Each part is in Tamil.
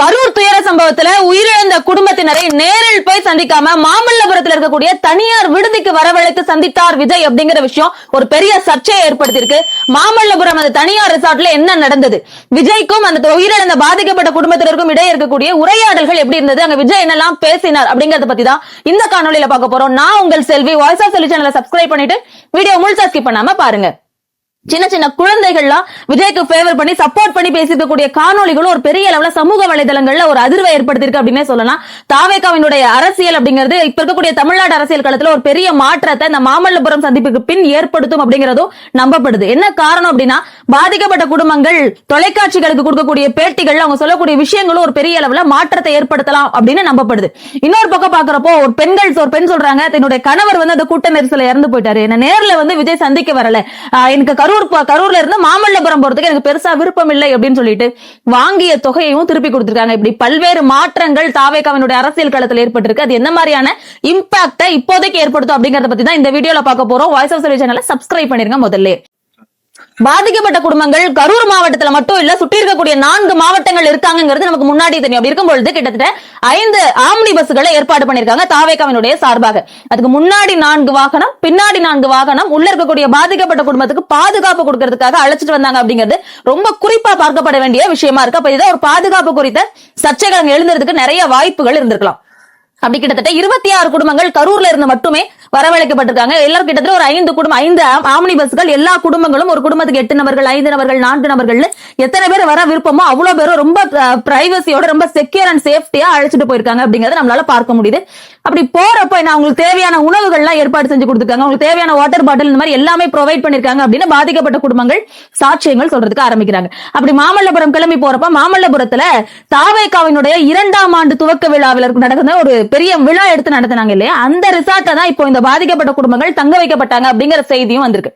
கரூர் துயர சம்பவத்துல உயிரிழந்த குடும்பத்தினரை நேரில் போய் சந்திக்காம மாமல்லபுரத்துல இருக்கக்கூடிய தனியார் விடுதிக்கு வரவழைத்து சந்தித்தார் விஜய் அப்படிங்கிற விஷயம் ஒரு பெரிய சர்ச்சையை ஏற்படுத்தியிருக்கு. மாமல்லபுரம் அந்த தனியார் ரிசார்ட்ல என்ன நடந்தது? விஜய்க்கும் அந்த உயிரிழந்த பாதிக்கப்பட்ட குடும்பத்தினருக்கும் இடையே இருக்கக்கூடிய உரையாடல்கள் எப்படி இருந்தது? அங்க விஜய் என்னெல்லாம் பேசினார் அப்படிங்கறத பத்தி தான் இந்த காணொலியில பார்க்க போறோம். நான் உங்கள் செல்வி வாய்ஸ் ஆஃப் செல்வி சேனலை சப்ஸ்கிரைப் பண்ணிட்டு வீடியோ முழுசா ஸ்கிப் பண்ணாம பாருங்க. சின்ன சின்ன குழந்தைகள்லாம் விஜய்க்கு ஃபேவர் பண்ணி சப்போர்ட் பண்ணி பேசியிருக்கக்கூடிய காணொளிகளும் ஒரு பெரிய அளவுல சமூக வலைதளங்கள்ல ஒரு அதிர்வை ஏற்படுத்திருக்கு அப்படின்னே சொல்லலாம். தாவேகாவினுடைய அரசியல் அப்படிங்கிறது இப்ப இருக்கக்கூடிய தமிழ்நாடு அரசியல் களத்துல ஒரு பெரிய மாற்றத்தை இந்த மாமல்லபுரம் சந்திப்புக்கு பின் ஏற்படுத்தும் அப்படிங்கிறதும் நம்பப்படுது. என்ன காரணம் அப்படின்னா பாதிக்கப்பட்ட குடும்பங்கள் தொலைக்காட்சிகளுக்கு கொடுக்கக்கூடிய பேட்டிகள் அவங்க சொல்லக்கூடிய விஷயங்களும் ஒரு பெரிய அளவுல மாற்றத்தை ஏற்படுத்தலாம் அப்படின்னு நம்பப்படுது. இன்னொரு பக்கம் பாக்குறப்போ ஒரு பெண்கள் ஒரு பெண் சொல்றாங்க தன்னுடைய கணவர் வந்து அந்த கூட்ட நெரிசல இறந்து போயிட்டாரு. என்ன நேர்ல வந்து விஜய் சந்திக்க வரல. எனக்கு கரூர் கரூர்ல இருந்து மாமல்லபுரம் போறதுக்கு எனக்கு பெருசா விருப்பம் இல்லை அப்படின்னு சொல்லிட்டு வாங்கிய தொகையையும் திருப்பி கொடுத்திருக்காங்க. இப்படி பல்வேறு மாற்றங்கள் தாவேகாவினுடைய அரசியல் களத்தில் ஏற்பட்டிருக்கு. அது என்ன மாதிரியான இம்பாக்ட இப்போதைக்கு ஏற்படுத்தும் அப்படிங்கறத பத்தி தான் இந்த வீடியோல பார்க்க போறோம். வாய்ஸ் ஆஃப் சேனலை சப்ஸ்கிரைப் பண்ணிருங்க முதல்ல. பாதிக்கப்பட்ட குடும்பங்கள் கரூர் மாவட்டத்துல மட்டும் இல்ல சுற்றி இருக்கக்கூடிய நான்கு மாவட்டங்கள் இருக்காங்கிறது நமக்கு முன்னாடி தெரியும். அப்படி இருக்கும் பொழுது கிட்டத்தட்ட ஐந்து ஆம்னி பஸ்களை ஏற்பாடு பண்ணிருக்காங்க தாவேக்காவினுடைய சார்பாக. அதுக்கு முன்னாடி நான்கு வாகனம் பின்னாடி நான்கு வாகனம் உள்ள இருக்கக்கூடிய பாதிக்கப்பட்ட குடும்பத்துக்கு பாதுகாப்பு கொடுக்கறதுக்காக அழைச்சிட்டு வந்தாங்க அப்படிங்கிறது ரொம்ப குறிப்பா பார்க்கப்பட வேண்டிய விஷயமா இருக்கு. அப்ப இதை ஒரு பாதுகாப்பு குறித்த சர்ச்சைகள் எழுந்ததுக்கு நிறைய வாய்ப்புகள் இருந்திருக்கலாம். அப்படி கிட்டத்தட்ட இருபத்தி ஆறு குடும்பங்கள் கரூர்ல இருந்து மட்டுமே வரவழைக்கப்பட்டிருக்காங்க. எல்லாரும் கிட்டத்தட்ட ஒரு ஐந்து குடும்பம் ஐந்து ஆம்- ஆம்னி பஸ்கள் எல்லா குடும்பங்களும் ஒரு குடும்பத்துக்கு எட்டு நபர்கள் ஐந்து நபர்கள் நான்கு நபர்கள் எத்தனை பேர் வர விருப்பமோ அவ்வளவு பேரும் ரொம்ப பிரைவசியோட ரொம்ப செக்யூர் அண்ட் சேஃப்டியா அழைச்சிட்டு போயிருக்காங்க அப்படிங்கறத நம்மளால பார்க்க முடியுது. அப்படி போறப்ப என்ன அவங்களுக்கு தேவையான உணவுகள்லாம் ஏற்பாடு செஞ்சு கொடுத்துருக்காங்க. அவங்களுக்கு தேவையான வாட்டர் பாட்டில் இந்த மாதிரி எல்லாமே ப்ரொவைட் பண்ணிருக்காங்க அப்படின்னு பாதிக்கப்பட்ட குடும்பங்கள் சாட்சியங்கள் சொல்றதுக்கு ஆரம்பிக்கிறாங்க. அப்படி மாமல்லபுரம் கிளம்பி போறப்ப மாமல்லபுரத்துல தாவேக்காவினுடைய இரண்டாம் ஆண்டு துவக்க விழாவில் நடக்கிற நடந்த ஒரு பெரிய விழா எடுத்து நடத்தினாங்க இல்லையா? அந்த ரிசார்ட்ல தான் இப்போ இந்த பாதிக்கப்பட்ட குடும்பங்கள் தங்க வைக்கப்பட்டாங்க அப்படிங்கிற செய்தியும் வந்திருக்கு.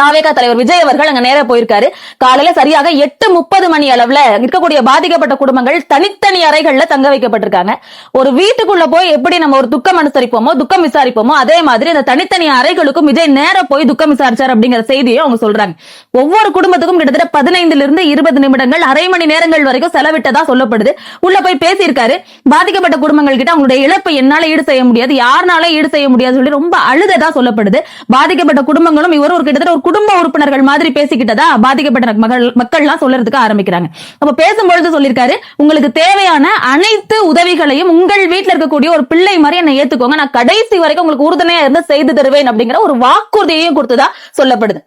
தாவேகா தலைவர் விஜய் அவர்கள் அங்க நேர போயிருக்காரு. காலையில சரியாக எட்டு முப்பது மணி அளவுல இருக்கக்கூடிய பாதிக்கப்பட்ட குடும்பங்கள் தனித்தனி அறைகள்ல தங்க வைக்கப்பட்டிருக்காங்க. ஒரு வீட்டுக்குள்ள போய் எப்படி நம்ம ஒரு துக்கம் அனுசரிப்போமோ துக்கம் விசாரிப்போமோ அதே மாதிரி அந்த தனித்தனி அறைகளுக்கும் விஜய் நேரம் போய் துக்கம் விசாரிச்சார் அப்படிங்கிற செய்தியை அவங்க சொல்றாங்க. ஒவ்வொரு குடும்பத்துக்கும் கிட்டத்தட்ட பதினைந்துல இருந்து இருபது நிமிடங்கள் அரை மணி நேரங்கள் வரைக்கும் செலவிட்டதா சொல்லப்படுது. உள்ள போய் பேசியிருக்காரு. பாதிக்கப்பட்ட குடும்பங்கள் கிட்ட அவங்களுடைய இழப்பை என்னால ஈடு செய்ய முடியாது யாருனால ஈடு செய்ய முடியாது சொல்லி ரொம்ப அழுததா சொல்லப்படுது. பாதிக்கப்பட்ட குடும்பங்களும் இவரும் ஒரு கிட்டத்தட்ட ஒரு குடும்ப உறுப்பினர்கள் மாதிரி பேசிக்கிட்டதா பாதிக்கப்பட்ட மக்கள் மக்கள்லாம் சொல்றதுக்கு ஆரம்பிக்கிறாங்க. அப்ப பேசும்பொழுது சொல்லியிருக்காரு உங்களுக்கு தேவையான அனைத்து உதவிகளையும் உங்கள் வீட்ல இருக்கக்கூடிய ஒரு பிள்ளை மாதிரி என்னை ஏத்துக்கோங்க. நான் கடைசி வரைக்கும் உங்களுக்கு உறுதுணையா இருந்து செய்து தருவேன் அப்படிங்கிற ஒரு வாக்குறுதியையும் கொடுத்ததா சொல்லப்படுது.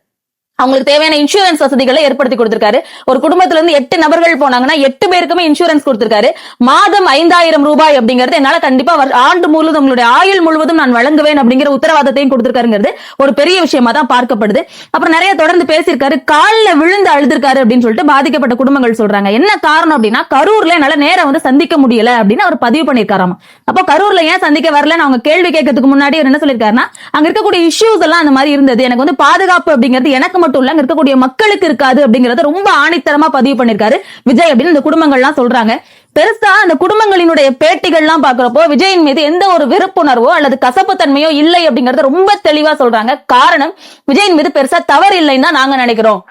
அவங்களுக்கு தேவையான இன்சூரன்ஸ் வசதிகளை ஏற்படுத்தி கொடுத்திருக்காரு. ஒரு குடும்பத்துல இருந்து எட்டு நபர்கள் போனாங்கன்னா எட்டு பேருக்குமே இன்சூரன்ஸ் கொடுத்திருக்காரு. மாதம் ஐந்தாயிரம் ரூபாய் அப்படிங்கறது என்னால கண்டிப்பா ஆண்டு முழுவதும் உங்களுடைய ஆயுள் முழுவதும் நான் வழங்குவேன் அப்படிங்கிற உத்தரவாதத்தையும் கொடுத்திருக்காருங்கிறது ஒரு பெரிய விஷயமா தான் பார்க்கப்படுது. அப்புறம் நிறைய தொடர்ந்து பேசியிருக்காரு. காலில் விழுந்து அழுதுருக்காரு அப்படின்னு சொல்லிட்டு பாதிக்கப்பட்ட குடும்பங்கள் சொல்றாங்க. என்ன காரணம் அப்படின்னா கரூர்ல என்னால நேரம் வந்து சந்திக்க முடியல அப்படின்னு அவர் பதிவு பண்ணிருக்காராம் அப்போ கரூர்ல ஏன் சந்திக்க வரலன்னு அவங்க கேள்வி கேட்கறதுக்கு முன்னாடி என்ன சொல்லியிருக்காருன்னா அங்க இருக்கக்கூடிய இஷ்யூஸ் எல்லாம் அந்த மாதிரி இருந்தது. எனக்கு வந்து பாதுகாப்பு அப்படிங்கிறது எனக்கு மட்டும் இல்ல இருக்கக்கூடிய மக்களுக்கு இருக்காது அப்படிங்கறத ரொம்ப ஆணித்தரமா பதிவு பண்ணிருக்காரு விஜய் அப்படின்னு இந்த குடும்பங்கள்லாம் சொல்றாங்க. பெருசா அந்த குடும்பங்களினுடைய பேட்டிகள்லாம் பாக்குறப்போ விஜயின் மீது எந்த ஒரு வெறுப்புணர்வோ அல்லது கசப்பு தன்மையோ இல்லை அப்படிங்கறத ரொம்ப தெளிவா சொல்றாங்க. காரணம் விஜயின் மீது பெருசா தவறு இல்லைன்னு தான் நாங்க நினைக்கிறோம்.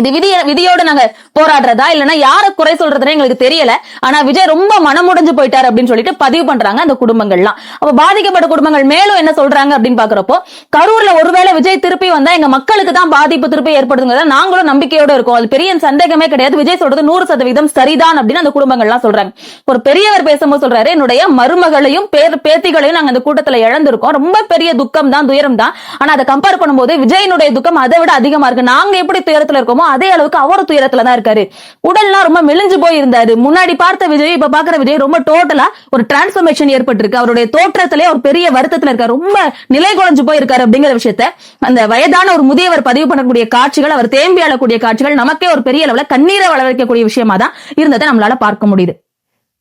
இது விதிய விதியோட நாங்க போராடுறதா? இல்லைன்னா யார குறை சொல்றதுன்னு எங்களுக்கு தெரியல. ஆனா விஜய் ரொம்ப மனமுடைஞ்சு போயிட்டாரு அப்படின்னு சொல்லிட்டு பதிவு பண்றாங்க அந்த குடும்பங்கள்லாம். அப்ப பாதிக்கப்பட்ட குடும்பங்கள் மேலும் என்ன சொல்றாங்க அப்படின்னு பாக்குறப்போ கரூர்ல ஒருவேளை விஜய் திருப்பி வந்தா எங்க மக்களுக்கு தான் பாதிப்பு திருப்பி ஏற்படுதுங்கிறத நாங்களும் நம்பிக்கையோட இருக்கோம். அது பெரிய சந்தேகமே கிடையாது. விஜய் சொல்றது நூறு சதவீதம் சரிதான் அப்படின்னு அந்த குடும்பங்கள்லாம் சொல்றாங்க. ஒரு பெரியவர் பேசும்போது சொல்றாரு என்னுடைய மருமகளையும் பேர் பேத்திகளையும் நாங்க அந்த கூட்டத்துல இழந்திருக்கோம். ரொம்ப பெரிய துக்கம் தான் துயரம் தான் ஆனா அதை கம்பேர் பண்ணும்போது விஜயனுடைய துக்கம் அதை விட அதிகமா இருக்கு. நாங்க எப்படி துயரத்துல இருக்கோமோ அதே அளவுக்கு அவரும் துயரத்துல தான் இருக்காரு. உடல்லாம் ரொம்ப மெலிஞ்சு போய் இருந்தாரு முன்னாடி பார்த்த விஜய் இப்ப பாக்குற விஜய் ரொம்ப டோட்டலா ஒரு டிரான்ஸ்பர்மேஷன் ஏற்பட்டிருக்கு. அவருடைய தோற்றத்திலே ஒரு பெரிய வருத்தத்துல இருக்காரு. ரொம்ப நிலை குலைஞ்சு போயிருக்காரு அப்படிங்கிற விஷயத்த அந்த வயதான ஒரு முதியவர் பதிவு பண்ணக்கூடிய காட்சிகள் அவர் தேம்பி அழக்கூடிய காட்சிகள் நமக்கே ஒரு பெரிய அளவுல கண்ணீரை வளர்க்கக்கூடிய விஷயமா தான் இருந்ததை நம்மளால பார்க்க முடியுது.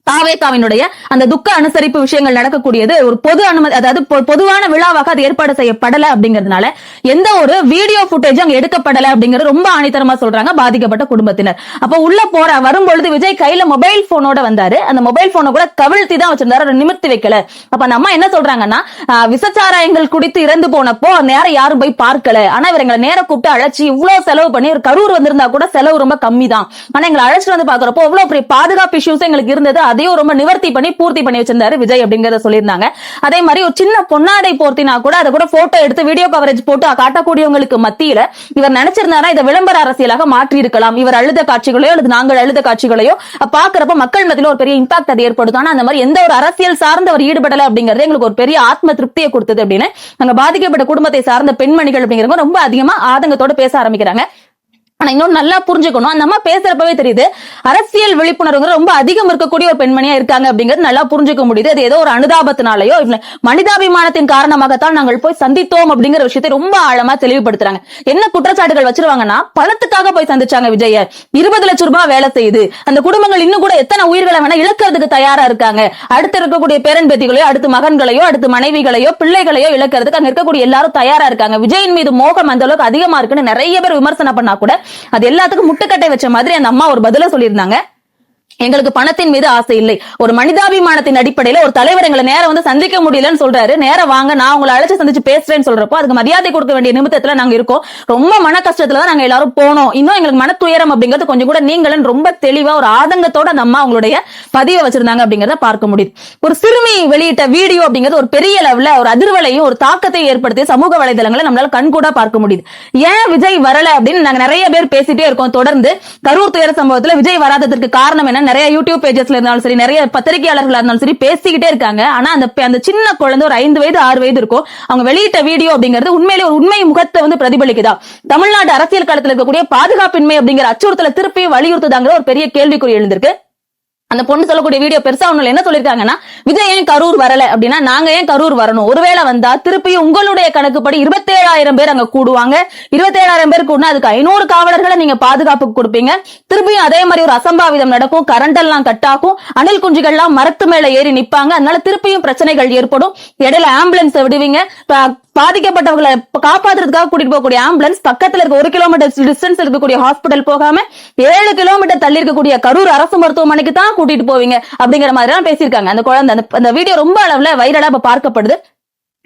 தாவேகாவினுடைய அந்த துக்க அனுசரிப்பு விஷயங்கள் நடக்கக்கூடியது ஒரு பொது அனுமதி அதாவது பொதுவான விழாவாக அது ஏற்பாடு செய்யப்படல அப்படிங்கறதுனால எந்த ஒரு வீடியோ ஃபுட்டேஜும் அங்க எடுக்கப்படல அப்படிங்கறது ரொம்ப ஆணித்தரமா சொல்றாங்க பாதிக்கப்பட்ட குடும்பத்தினர். அப்ப உள்ள போற வரும்பொழுது விஜய் கையில மொபைல் போனோட வந்தாரு. அந்த மொபைல் போனை கூட கவிழ்த்தி தான் வச்சிருந்தாரு. அதை வைக்கல. அப்ப அந்த அம்மா என்ன சொல்றாங்கன்னா விசச்சாராயங்கள் குடித்து இறந்து போனப்போ நேரம் யாரும் போய் பார்க்கல. ஆனா இவர் எங்களை நேர கூப்பிட்டு அழைச்சி இவ்வளவு செலவு பண்ணி ஒரு கரூர் வந்திருந்தா கூட செலவு ரொம்ப கம்மி தான் ஆனா எங்களை அழைச்சிட்டு வந்து பாக்குறப்போ இவ்வளவு பெரிய பாதுகாப்பு இஷ்யூஸ் எங்களுக்கு இருந்தது. அதையும் ரொம்ப நிவர்த்தி பண்ணி பூர்த்தி பண்ணி வச்சிருந்தாரு விஜய் அப்படிங்கறத சொல்லியிருந்தாங்க. அதே மாதிரி ஒரு சின்ன பொன்னாடை போர்த்தினா கூட அதை கூட போட்டோ எடுத்து வீடியோ கவரேஜ் போட்டு காட்டக்கூடியவங்களுக்கு மத்தியில இவர் நினைச்சிருந்தாரா இதை விளம்பர அரசியலாக மாற்றி இருக்கலாம் இவர் அழுத காட்சிகளையோ அல்லது நாங்கள் அழுத காட்சிகளையோ பாக்குறப்ப மக்கள் மத்தியில ஒரு பெரிய இம்பாக்ட் அது ஏற்படுத்தும். ஆனா அந்த மாதிரி எந்த ஒரு அரசியல் சார்ந்த அவர் ஈடுபடல அப்படிங்கறது எங்களுக்கு ஒரு பெரிய ஆத்ம திருப்தியை கொடுத்தது அப்படின்னு அங்க பாதிக்கப்பட்ட குடும்பத்தை சார்ந்த பெண்மணிகள் அப்படிங்கிறவங்க ரொம்ப அதிகமா ஆதங்கத்தோட பேச ஆரம்பிக்கிறாங்க. ஆனா இன்னொன்னு நல்லா புரிஞ்சுக்கணும். அந்த அம்மா பேசுறப்பவே தெரியுது அரசியல் விழிப்புணர்வு ரொம்ப அதிகம் இருக்கக்கூடிய ஒரு பெண்மணியா இருக்காங்க அப்படிங்கிறது நல்லா புரிஞ்சுக்க முடியுது. அது ஏதோ ஒரு அனுதாபத்தினாலயோ மனிதாபிமானத்தின் காரணமாகத்தான் நாங்கள் போய் சந்தித்தோம் அப்படிங்கிற விஷயத்தை ரொம்ப ஆழமா தெளிவுபடுத்துறாங்க. என்ன குற்றச்சாட்டுகள் வச்சிருவாங்கன்னா பணத்துக்காக போய் சந்திச்சாங்க விஜய. இருபது லட்சம் ரூபாய் வேலை செய்யுது அந்த குடும்பங்கள் இன்னும் கூட எத்தனை உயிர்களை வேணா இழக்கிறதுக்கு தயாரா இருக்காங்க. அடுத்து இருக்கக்கூடிய பேரன் பேத்திகளையோ அடுத்து மகன்களையோ அடுத்து மனைவிகளையோ பிள்ளைகளையோ இழக்கிறதுக்கு அங்க இருக்கக்கூடிய எல்லாரும் தயாரா இருக்காங்க. விஜயின் மீது மோகம் அந்த அளவுக்கு அதிகமா இருக்குன்னு நிறைய பேர் விமர்சனம் பண்ணா கூட அது எல்லாத்துக்கும் முட்டுக்கட்டை வச்ச மாதிரி அந்த அம்மா ஒரு பதில சொல்லியிருந்தாங்க. எங்களுக்கு பணத்தின் மீது ஆசை இல்லை. ஒரு மனிதாபிமானத்தின் அடிப்படையில ஒரு தலைவர் எங்களை நேரம் வந்து சந்திக்க முடியலன்னு சொல்றாரு. நேரம் வாங்க நான் உங்களை அழைச்சு சந்திச்சு பேசுறேன்னு சொல்றப்போ அதுக்கு மரியாதை கொடுக்க வேண்டிய நிமித்தத்துல நாங்க இருக்கோம். ரொம்ப மன கஷ்டத்துல தான் நாங்க எல்லாரும் போனோம். இன்னும் எங்களுக்கு மன துயரம் அப்படிங்கிறது கொஞ்சம் கூட நீங்களும் ரொம்ப தெளிவா ஒரு ஆதங்கத்தோட அந்த அம்மா உங்களுடைய பதிவை வச்சிருந்தாங்க அப்படிங்கறத பார்க்க முடியுது. ஒரு சிறுமி வெளியிட்ட வீடியோ அப்படிங்கிறது ஒரு பெரிய லெவல்ல ஒரு அதிர்வலையும் ஒரு தாக்கத்தை ஏற்படுத்தி சமூக வலைதளங்களை நம்மளால கண்கூட பார்க்க முடியுது. ஏன் விஜய் வரல அப்படின்னு நாங்க நிறைய பேர் பேசிட்டே இருக்கோம். தொடர்ந்து கரூர் துயர சம்பவத்துல விஜய் வராததற்கு காரணம் என்ன நிறைய யூடியூப் பேஜஸ்ல இருந்தாலும் சரி நிறைய பத்திரிகையாளர்களா இருந்தாலும் சரி பேசிக்கிட்டே இருக்காங்க. ஆனா அந்த அந்த சின்ன குழந்தை ஒரு ஐந்து வயது ஆறு வயது இருக்கும். அவங்க வெளியிட்ட வீடியோ அப்படிங்கிறது உண்மையிலே ஒரு உண்மை முகத்தை வந்து பிரதிபலிக்குதா? தமிழ்நாடு அரசியல் காலத்தில் இருக்கக்கூடிய பாதுகாப்பின்மை அப்படிங்கிற அச்சுறுத்தலை திருப்பி வலியுறுத்துதாங்கிற ஒரு பெரிய கேள்விக்குறி எழுந்திருக்கு. அந்த பொண்ணு சொல்லக்கூடிய வீடியோ பெருசா ஒண்ணுல என்ன சொல்லியிருக்காங்கன்னா விஜய் ஏன் கரூர் வரல அப்படின்னா நாங்க ஏன் கரூர் வரணும்? ஒருவேளை வந்தா திருப்பி உங்களுடைய கணக்குப்படி இருபத்தேழாயிரம் பேர் அங்க கூடுவாங்க. இருபத்தேழாயிரம் பேர் கூடனா அதுக்கு ஐநூறு காவலர்களை நீங்க பாதுகாப்புக்கு கொடுப்பீங்க. திருப்பியும் அதே மாதிரி ஒரு அசம்பாவிதம் நடக்கும். கரண்ட் எல்லாம் கட் ஆகும். அணில் குஞ்சுகள்லாம் மரத்து மேல ஏறி நிப்பாங்க. அதனால திருப்பியும் பிரச்சனைகள் ஏற்படும். இடையில ஆம்புலன்ஸ் விடுவீங்க. பாதிக்கப்பட்டவங்களை காப்பாத்துறதுக்காக கூட்டிட்டு போகக்கூடிய ஆம்புலன்ஸ் பக்கத்துல இருக்க ஒரு கிலோமீட்டர் டிஸ்டன்ஸ் இருக்கக்கூடிய ஹாஸ்பிடல் போகாம ஏழு கிலோமீட்டர் தள்ளி இருக்கக்கூடிய கரூர் அரசு மருத்துவமனைக்கு தான் கூட்டிட்டு போவீங்க அப்படிங்கிற மாதிரி எல்லாம் பேசியிருக்காங்க. அந்த குழந்தை அந்த- அந்த வீடியோ ரொம்ப அளவுல வைரலா இப்ப பார்க்கப்படுது.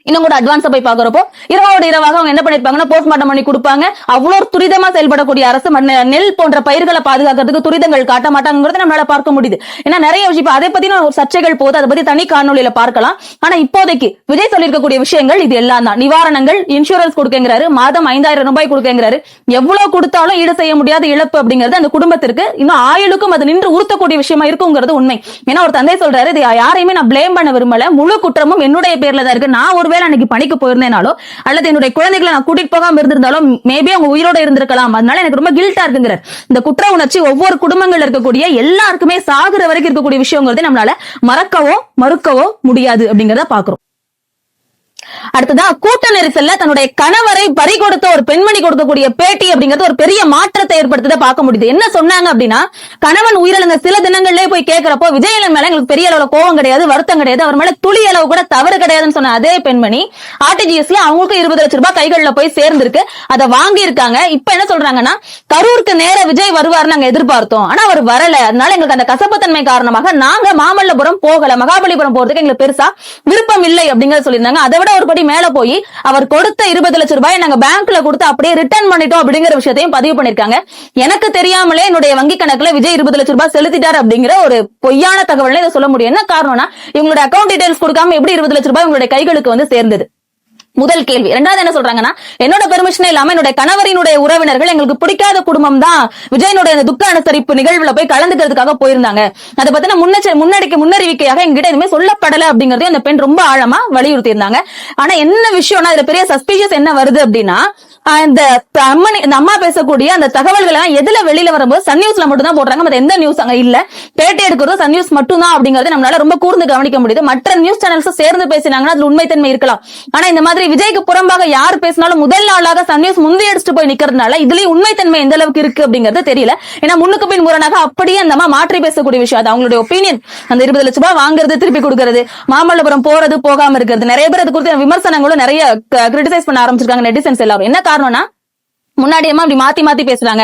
இன்னும் கூட அட்வான்ஸா போய் பாக்குறப்போ இரவோட இரவாக அவங்க என்ன பண்ணிருப்பாங்கன்னா போஸ்ட்மார்ட்டம் பண்ணி கொடுப்பாங்க. அவ்வளவு துரிதமா செயல்படக்கூடிய அரசு நெல் போன்ற பயிர்களை பாதுகாக்கிறதுக்கு துரிதங்கள் காட்ட மாட்டாங்கிறத நம்மளால பார்க்க முடியுது. ஏன்னா நிறைய விஷயம் அதை பத்தி ஒரு சர்ச்சைகள் போது அதை பத்தி தனி காணொலியில பார்க்கலாம். ஆனா இப்போதைக்கு விஜய் சொல்லியிருக்கக்கூடிய விஷயங்கள் இது எல்லாம் தான். நிவாரணங்கள் இன்சூரன்ஸ் கொடுக்கங்கிறாரு மாதம் ஐந்தாயிரம் ரூபாய் கொடுக்கங்கிறாரு. எவ்வளவு கொடுத்தாலும் ஈடு செய்ய முடியாத இழப்பு அப்படிங்கிறது அந்த குடும்பத்திற்கு இன்னும் ஆயுளுக்கும் அது நின்று உறுத்தக்கூடிய விஷயமா இருக்குங்கிறது உண்மை. ஏன்னா ஒரு தந்தை சொல்றாரு இது யாரையுமே நான் பிளேம் பண்ண விரும்பல. முழு குற்றமும் என்னுடைய பேர்ல தான் இருக்கு. நான் ஒரு ஒருவேளை அன்னைக்கு பணிக்கு போயிருந்தேனாலோ அல்லது என்னுடைய குழந்தைகளை நான் கூட்டிட்டு போகாம இருந்திருந்தாலும் மேபி அவங்க உயிரோட இருந்திருக்கலாம். அதனால எனக்கு ரொம்ப கில்ட்டா இருக்குங்கிறார். இந்த குற்ற உணர்ச்சி ஒவ்வொரு குடும்பங்கள்ல இருக்கக்கூடிய எல்லாருக்குமே சாகுற வரைக்கும் இருக்கக்கூடிய விஷயங்கிறது நம்மளால மறக்கவோ மறுக்கவோ முடியாது அப்படிங்கறத பாக்குறோம். அடுத்ததா கூட்ட நெரிசல்ல தன்னுடைய கணவரை பறி கொடுத்த ஒரு பெண்மணி கொடுக்கக்கூடிய பேட்டி அப்படிங்கிறது ஒரு பெரிய மாற்றத்தை ஏற்படுத்தத பார்க்க முடியுது. என்ன சொன்னாங்க அப்படின்னா கணவன் உயிரிழந்த சில தினங்கள்லயே போய் கேட்கிறப்போ விஜயலன் மேல எங்களுக்கு பெரிய அளவுல கோவம் கிடையாது வருத்தம் கிடையாது. அவர் மேல துளி அளவு கூட தவறு கிடையாதுன்னு சொன்ன அதே பெண்மணி ஆர்டிஜிஎஸ்ல அவங்களுக்கு இருபது லட்சம் ரூபாய் கைகள்ல போய் சேர்ந்திருக்கு. அதை வாங்கி இருக்காங்க இப்ப என்ன சொல்றாங்கன்னா கரூருக்கு நேர விஜய் வருவார் நாங்க எதிர்பார்த்தோம். ஆனா அவர் வரல. அதனால எங்களுக்கு அந்த கசப்புத்தன்மை காரணமாக நாங்க மாமல்லபுரம் போகல. மகாபலிபுரம் போறதுக்கு எங்களுக்கு பெருசா விருப்பம் இல்லை அப்படிங்கறத சொல்லியிருந்தாங்க. அதை விட ஒரு படி மேல போய் அவர் கொடுத்த இருபது லட்சம் ரூபாய் நாங்க பேங்க்ல கொடுத்து அப்படியே ரிட்டர்ன் பண்ணிட்டோம் அப்படிங்கிற விஷயத்தையும் பதிவு பண்ணிருக்காங்க. எனக்கு தெரியாமலே என்னுடைய வங்கி கணக்குல விஜய் இருபது லட்சம் ரூபாய் செலுத்திட்டார் அப்படிங்கிற ஒரு பொய்யான தகவல் இதை சொல்ல முடியும். என்ன காரணம்னா இவங்களுடைய அக்கௌண்ட் டீடைல்ஸ் கொடுக்காம எப்படி இருபது லட்சம் ரூபாய் உங்களுடைய கைகளுக்கு வந்து சேர்ந்தது? முதல் கேள்வி. ரெண்டாவது என்ன சொல்றாங்கன்னா என்னோட பெர்மிஷனே இல்லாம என்னோட கணவரினுடைய உறவினர்கள் எங்களுக்கு பிடிக்காத குடும்பம் தான். விஜயனுடைய துக்க அனுசரிப்பு நிகழ்வுல போய் கலந்துக்கிறதுக்காக போயிருந்தாங்க. அதை பத்தின முன்னெச்ச முன்னடிக்க முன்னறிவிக்கையாக எங்கிட்ட எதுவுமே சொல்லப்படல அப்படிங்கறதையும் அந்த பெண் ரொம்ப ஆழமா வலியுறுத்தி இருந்தாங்க ஆனா என்ன விஷயம்னா இதுல பெரிய சஸ்பீஷியஸ் என்ன வருது அப்படின்னா இந்த அம்மனி இந்த அம்மா பேசக்கூடிய அந்த தகவல்கள் எல்லாம் எதுல வெளியில வரும்போது சன் நியூஸ்ல மட்டும் தான் போடுறாங்க. மத்த எந்த நியூஸ் அங்க இல்ல. பேட்டி எடுக்கிறது சன் நியூஸ் மட்டும் தான் அப்படிங்கறது நம்மளால ரொம்ப கூர்ந்து கவனிக்க முடியுது. மற்ற நியூஸ் சேனல்ஸ் சேர்ந்து பேசினாங்கன்னா அதுல உண்மைத்தன்மை இருக்கலாம். ஆனா இந்த மாதிரி விஜய்க்கு புறம்பாக யார் பேசினாலும் முதல் நாளாக சன் நியூஸ் முந்தி அடிச்சுட்டு போய் நிக்கிறதுனால இதுலயும் உண்மைத்தன்மை எந்த அளவுக்கு இருக்கு அப்படிங்கறது தெரியல. ஏன்னா முன்னுக்கு பின் முரணாக அப்படியே அந்த அம்மா மாற்றி பேசக்கூடிய விஷயம் அது. அவங்களுடைய ஒப்பீனியன் அந்த இருபது லட்சம் ரூபாய் வாங்குறது திருப்பி கொடுக்கறது மாமல்லபுரம் போறது போகாம இருக்கிறது. நிறைய பேர் அது குறித்து விமர்சனங்களும் நிறைய கிரிட்டிசைஸ் பண்ண ஆரம்பிச்சிருக்காங்க நெட்டிசன்ஸ் எல்லாரும். என்ன காரணம்னா முன்னாடி அம்மா அப்படி மாத்தி மாத்தி பேசுறாங்க.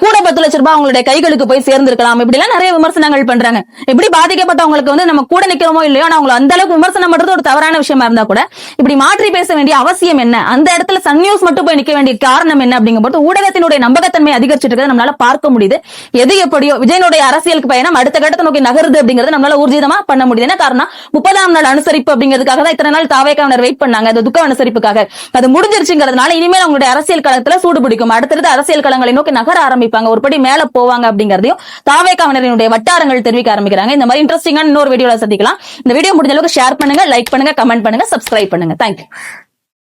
கூட பத்து லட்ச ரூபாய் அவங்களுடைய கைகளுக்கு போய் சேர்ந்திருக்கலாம். இப்படி எல்லாம் நிறைய விமர்சனங்கள் பண்றாங்க. எப்படி பாதிக்கப்பட்டவங்களுக்கு வந்து நம்ம கூட நிக்கிறோமோ இல்லையோ அவங்களை அந்த அளவுக்கு விமர்சனம் பண்றது ஒரு தவறான விஷயமா இருந்தா கூட இப்படி மாற்றி பேச வேண்டிய அவசியம் என்ன? அந்த இடத்துல சன் நியூஸ் மட்டும் போய் நிக்க வேண்டிய காரணம் என்ன அப்படிங்கும்போது ஊடகத்தினுடைய நம்பகத்தன்மை அதிகரிச்சிட்டு இருக்கிறத நம்மளால பார்க்க முடியுது. எது எப்படியோ விஜயனுடைய அரசியலுக்கு பயணம் அடுத்த கட்டத்தை நோக்கி நகருது அப்படிங்கறது நம்மளால ஊர்ஜிதமா பண்ண முடியுது. என்ன காரணம் முப்பதாம் நாள் அனுசரிப்பு அப்படிங்கிறதுக்காக தான் இத்தனை நாள் தாவேக்காவினர் வெயிட் பண்ணாங்க. அந்த துக்க அனுசரிப்புக்காக. அது முடிஞ்சிருச்சுங்கிறதுனால இனிமேல் அவங்களுடைய அரசியல் களத்துல சூடு பிடிக்கும். அடுத்தடுத்து அரசியல் களங்களை நோக்கி நகர ஆரம்பிப்பாங்க. ஒருபடி மேல போவாங்க அப்படிங்கறதையும் தாவேக்காவினரினுடைய வட்டாரங்கள் தெரிவிக்க ஆரம்பிக்கிறாங்க. இந்த மாதிரி இன்ட்ரெஸ்டிங்கான இன்னொரு வீடியோல சந்திக்கலாம். இந்த வீடியோ முடிஞ்ச அளவுக்கு ஷேர் பண்ணுங்க லைக் பண்ணுங்க கமெண்ட் பண்ணுங்க சப்ஸ்கிரைப் பண்ணுங்க. தேங்க்யூ